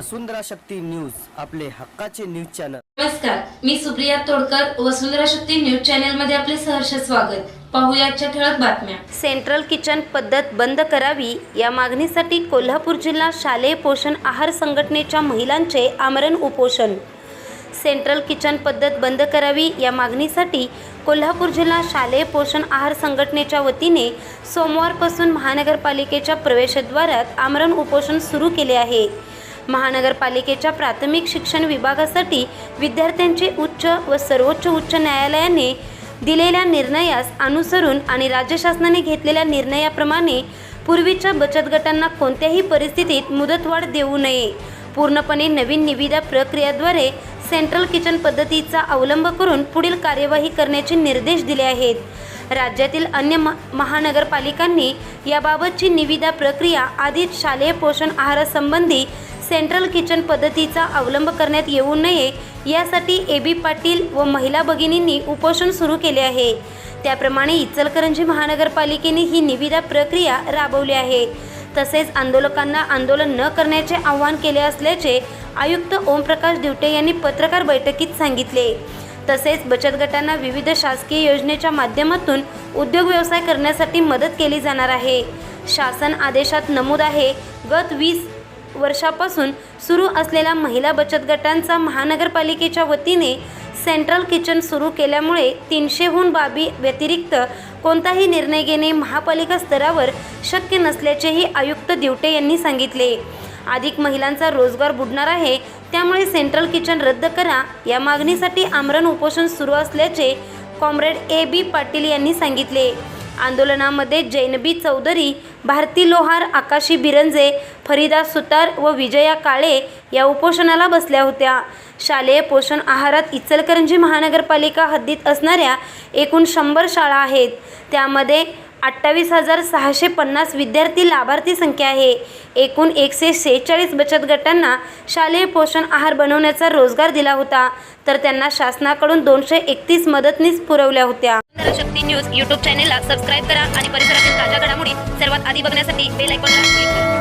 वसुंधरा Shakti news आपले हक्काचे news channel. नमस्कार मी सुप्रिया तोडकर वसुंधरा शक्ती न्यूज चॅनलमध्ये आपले सहर्ष स्वागत. पाहूया आजच्या ठळक बातम्या. सेंट्रल किचन पद्धत बंद करावी या मागणीसाठी कोल्हापूर जिल्हा शालेय पोषण आहार संघटनेच्या महिलांचे आमरण उपोषण. सेंट्रल किचन पद्धत बंद करावी या मागणीसाठी कोल्हापूर जिल्हा शालेय पोषण आहार संघटनेच्या वतीने सोमवारपासून महानगरपालिकेच्या प्रवेशद्वारात आमरण उपोषण सुरू केले आहे. महानगरपालिकेच्या प्राथमिक शिक्षण विभागासाठी विद्यार्थ्यांचे उच्च व सर्वोच्च उच्च न्यायालयाने दिलेल्या निर्णयास अनुसरून आणि राज्य शासनाने घेतलेल्या निर्णयाप्रमाणे पूर्वीच्या बचत गटांना कोणत्याही परिस्थितीत मुदतवाढ देऊ नये. पूर्णपणे नवीन निविदा प्रक्रियाद्वारे सेंट्रल किचन पद्धतीचा अवलंब करून पुढील कार्यवाही करण्याचे निर्देश दिले आहेत. राज्यातील अन्य म महानगरपालिकांनी याबाबतची निविदा प्रक्रिया आधीच शालेय पोषण आहारासंबंधी सेंट्रल किचन पद्धतीचा अवलंब करण्यात येऊ नये यासाठी ए बी पाटील व महिला भगिनींनी उपोषण सुरू केले आहे. त्याप्रमाणे इचलकरंजी महानगरपालिकेने ही निविदा प्रक्रिया राबवली आहे. तसेच आंदोलकांना आंदोलन न करण्याचे आवाहन केले असल्याचे आयुक्त ओमप्रकाश दिवटे यांनी पत्रकार बैठकीत सांगितले. तसेच बचत गटांना विविध शासकीय योजनेच्या माध्यमातून उद्योग व्यवसाय करण्यासाठी मदत केली जाणार आहे. शासन आदेशात नमूद आहे. गत वीस वर्षापासून सुरू असलेल्या महिला बचत गटांचा महानगरपालिकेच्या वतीने सेंट्रल किचन सुरू केल्यामुळे तीनशेहून बाबी व्यतिरिक्त कोणताही निर्णय घेणे महापालिका स्तरावर शक्य नसल्याचेही आयुक्त दिवटे यांनी सांगितले. अधिक महिलांचा रोजगार बुडणार आहे त्यामुळे सेंट्रल किचन रद्द करा या मागणीसाठी आमरण उपोषण सुरू असल्याचे कॉम्रेड ए बी पाटील यांनी सांगितले. आंदोलनामध्ये जैनबी चौधरी भारती लोहार आकाशी बिरंजे फरीदा सुतार व विजया काळे या उपोषणाला बसल्या होत्या. शालेय पोषण आहारात इचलकरंजी महानगरपालिका हद्दीत असणाऱ्या एकूण शंभर शाळा आहेत. त्यामध्ये अठ्ठावीस हजार सहाशे पन्नास विद्यार्थी लाभार्थी संख्या आहे. एकूण एकशे शेहेचाळीस बचत गटांना शालेय पोषण आहार बनवण्याचा रोजगार दिला होता. तर त्यांना शासनाकडून दोनशे एकतीस मदतनीस पुरवल्या होत्या. शक्ती न्यूज यूट्यूब चॅनेलला सबस्क्राईब करा आणि परिसरातील ताज्या घडामोडी सर्वात आधी बघण्यासाठी बेल आयकॉनला क्लिक करा.